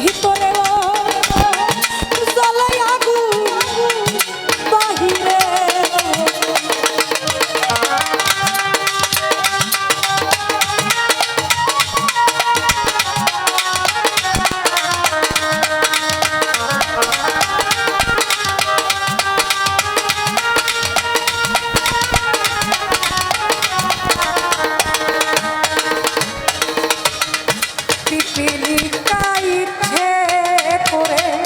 Ritorno. লিকাই হে করে